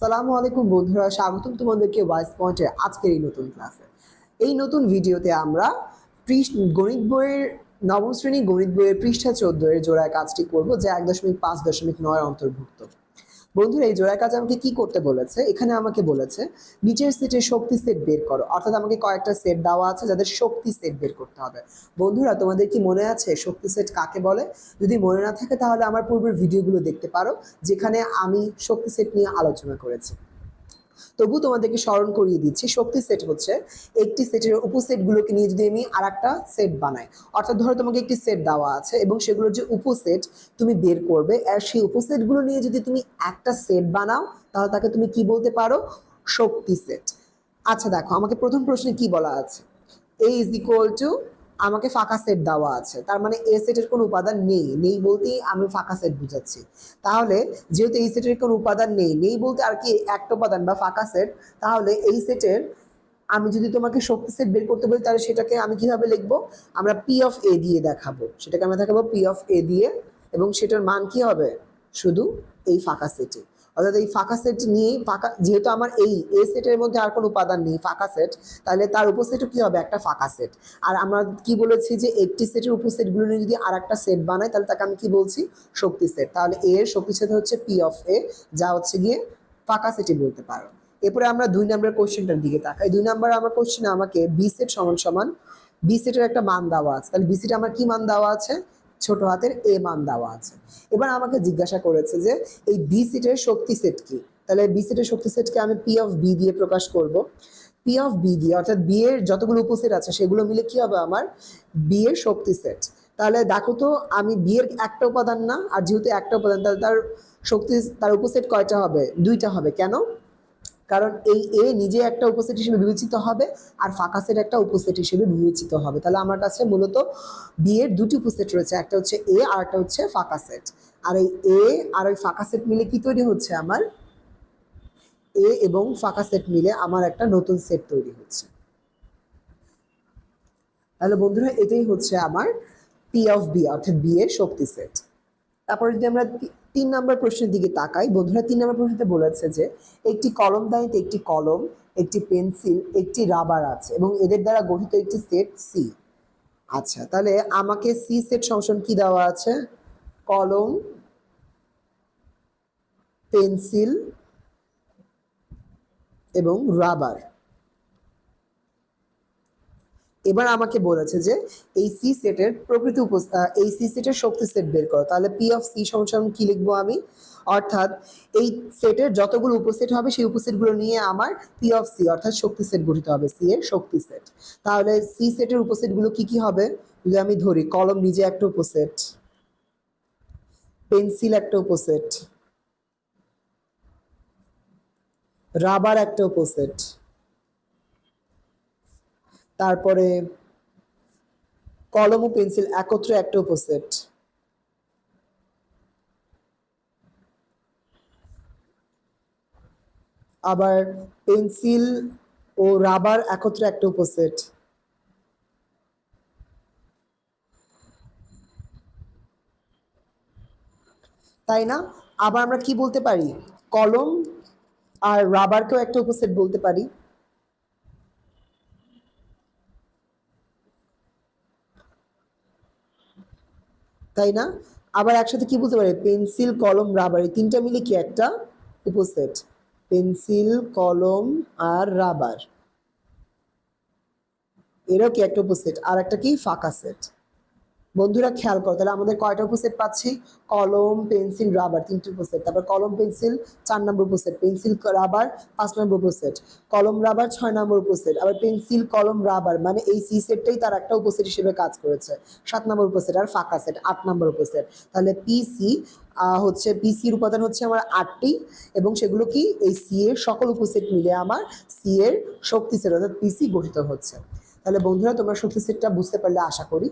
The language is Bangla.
সালামু আলাইকুম বন্ধুরা, স্বাগতম তোমাদেরকে ওয়াইস পয়েন্টের আজকের এই নতুন ক্লাসে এই নতুন ভিডিওতে আমরা গণিত বইয়ের নবম শ্রেণি গণিত বইয়ের পৃষ্ঠা চোদ্দ এর জোড়ায় কাজটি করব, যা এক দশমিক পাঁচ দশমিক নয় অন্তর্ভুক্ত। বন্ধুরা, এই জোড়া কাজ আমাকে কি করতে বলেছে? এখানে আমাকে বলেছে, নিচের সেটের শক্তি সেট বের করো। অর্থাৎ আমাকে কয়েকটা সেট দেওয়া আছে যাদের শক্তি সেট বের করতে হবে। বন্ধুরা, তোমাদের কি মনে আছে শক্তি সেট কাকে বলে? যদি মনে না থাকে তাহলে আমার পূর্বের ভিডিওগুলো দেখতে পারো, যেখানে আমি শক্তি সেট নিয়ে আলোচনা করেছি। তবু তোমাদেরকে স্মরণ করিয়ে দিচ্ছি, শক্তি সেট হচ্ছে। একটি সেটের উপসেটগুলোকে নিয়ে যদি আমি আর একটা সেট বানাই, অর্থাৎ ধরো তোমাকে একটি সেট দেওয়া আছে এবং সেগুলোর যে উপসেট তুমি বের করবে, আর সেই উপসেটগুলো নিয়ে যদি তুমি একটা সেট বানাও, তাহলে তাকে তুমি কি বলতে পারো? শক্তি সেট আচ্ছা দেখো, আমাকে প্রথম প্রশ্নে কি বলা আছে? এ ইজ ইকুয়াল টু আমাকে ফাঁকা সেট দেওয়া আছে। তার মানে এ সেটের কোনো উপাদান নেই। নেই বলতেই আমি ফাঁকা সেট বুঝাচ্ছি। তাহলে যেহেতু এই সেটের কোনো উপাদান নেই নেই বলতে আর কি একটা উপাদান বা ফাঁকা সেট তাহলে এই সেটের আমি যদি তোমাকে শক্তি সেট বের করতে বলি, তাহলে সেটাকে আমি কীভাবে লিখব? আমরা পি অফ এ দিয়ে দেখাবো। সেটাকে আমরা দেখাবো পি অফ এ দিয়ে, এবং সেটার মান কি হবে? শুধু এই ফাঁকা সেটে অর্থাৎ এই ফাঁকা সেট নিয়ে ফাঁকা, যেহেতু আমার এই এ সেটের মধ্যে আর কোনো উপাদান নেই, ফাঁকা সেট তাহলে তার উপসেটও কী হবে? একটা ফাঁকা সেট আর আমরা কি বলেছি যে একটি সেটের উপসেটগুলো নিয়ে যদি আর একটা সেট বানাই, তাহলে তাকে আমি কি বলছি? শক্তি সেট তাহলে এ এর শক্তি সেট হচ্ছে পি অফ এ যা হচ্ছে গিয়ে ফাঁকা সেটই বলতে পারো। এরপরে আমরা দুই নম্বরের কোশ্চেনটার দিকে তাকাই। দুই নম্বর আমার কোশ্চেনে আমাকে বি সেট সমান সমান বি সেটের একটা মান দেওয়া আছে। তাহলে বি সেটে আমার কি মান দেওয়া আছে? ছোট হাতের এ মান দেওয়া আছে। এবার আমাকে জিজ্ঞাসা করেছে যে, এই বি সিটের শক্তি সেট কি? তাহলে বি সেটের শক্তি সেটকে আমি পি অফ বি দিয়ে প্রকাশ করব। পি অফ বি দিয়ে, অর্থাৎ বি এর যতগুলো উপসেট আছে, সেগুলো মিলে কি হবে আমার? বি এর শক্তি সেট তাহলে দেখো তো, আমি বি এর একটা উপাদান না, আর যেহেতু একটা উপাদান, তাহলে তার শক্তি, তার উপসেট কয়টা হবে? দুইটা হবে। কেন? কারণ এই, এ নিজে একটা উপসেট হিসেবে বিবেচিত হবে আর ফাঁকা সেট একটা উপসেট হিসেবে বিবেচিত হবে। তাহলে আমার কাছে মূলত বি এর দুটি উপসেট রয়েছে, একটা হচ্ছে এ আর একটা হচ্ছে ফাঁকা সেট আর এই এ আর ওই ফাঁকা সেট মিলে কি তৈরি হচ্ছে আমার? এ এবং ফাঁকা সেট মিলে আমার একটা নতুন সেট তৈরি হচ্ছে। তাহলে বন্ধুরা, এটাই হচ্ছে আমার পি অফ বি অর্থাৎ বি এর শক্তি সেট। তারপরে যদি আমরা তিন নম্বর প্রশ্নের দিকে তাকাই, বন্ধুরা তিন নম্বর প্রশ্নতে বলেছে যে, একটি কলম দাঁড়িতে একটি কলম, একটি পেন্সিল, একটি রাবার আছে এবং এদের দ্বারা গঠিত একটি সেট সি আচ্ছা তাহলে আমাকে সি সেট সংশোধন কি দেওয়া আছে? কলম, পেন্সিল এবং রাবার। এবার আমাকে বলেছে যে এই সি সেটের প্রকৃত এই সি সেটের শক্তি সেট বের করো। তাহলে পি অফ সি সমান কি লিখব আমি? অর্থাৎ এই সেটের যতগুলো উপসেট হবে, সেই উপসেটগুলো নিয়ে আমার পি অফ সি অর্থাৎ শক্তি সেট গঠিত হবে সি এর শক্তি সেট তাহলে সি সেটের উপসেটগুলো কি কি হবে? যদি আমি ধরি, কলম নিজে একটা উপসেট, পেন্সিল একটা উপসেট, রাবার একটা উপসেট তারপরে কলম ও পেন্সিল একত্রে একটা উপসেট। আবার পেন্সিল ও রাবার একত্রে একটা উপসেট। তাই না? আবার আমরা কি বলতে পারি? কলম আর রাবারকেও একটা উপসেট বলতে পারি। তাই না? আবার একসাথে কি বলতে পারে? পেন্সিল, কলম, রাবার, এই তিনটা মিলে কি একটা উপসেট? পেন্সিল, কলম আর রাবার। এরও কি একটা উপসেট? আর একটা কি? ফাঁকা সেট। বন্ধুরা খেয়াল করো, তাহলে আমাদের কয়টা উপসেট পাচ্ছি? কলম, পেন্সিল, রাবার, তিনটে উপসেট। তারপর কলম, পেন্সিল, চার নম্বর উপসেট। পেন্সিল, রাবার, পাঁচ নম্বর উপসেট। কলম, রাবার, ছয় নম্বর উপসেট। আবার পেন্সিল, কলম, রাবার মানে এই সি সেটটাই তার একটা উপসেট হিসেবে কাজ করেছে। সাত নম্বর উপসেট আর ফাঁকা সেট, আট নম্বর উপসেট। তাহলে পিসি হচ্ছে পিসির উপাদান হচ্ছে আমার আটটি, এবং সেগুলো কি? এই সি এর সকল উপসেট মিলে আমার সি এর শক্তি সেট, অর্থাৎ পিসি গঠিত হচ্ছে। তাহলে বন্ধুরা, তোমরা শক্তি সেটটা বুঝতে পারলে আশা করি।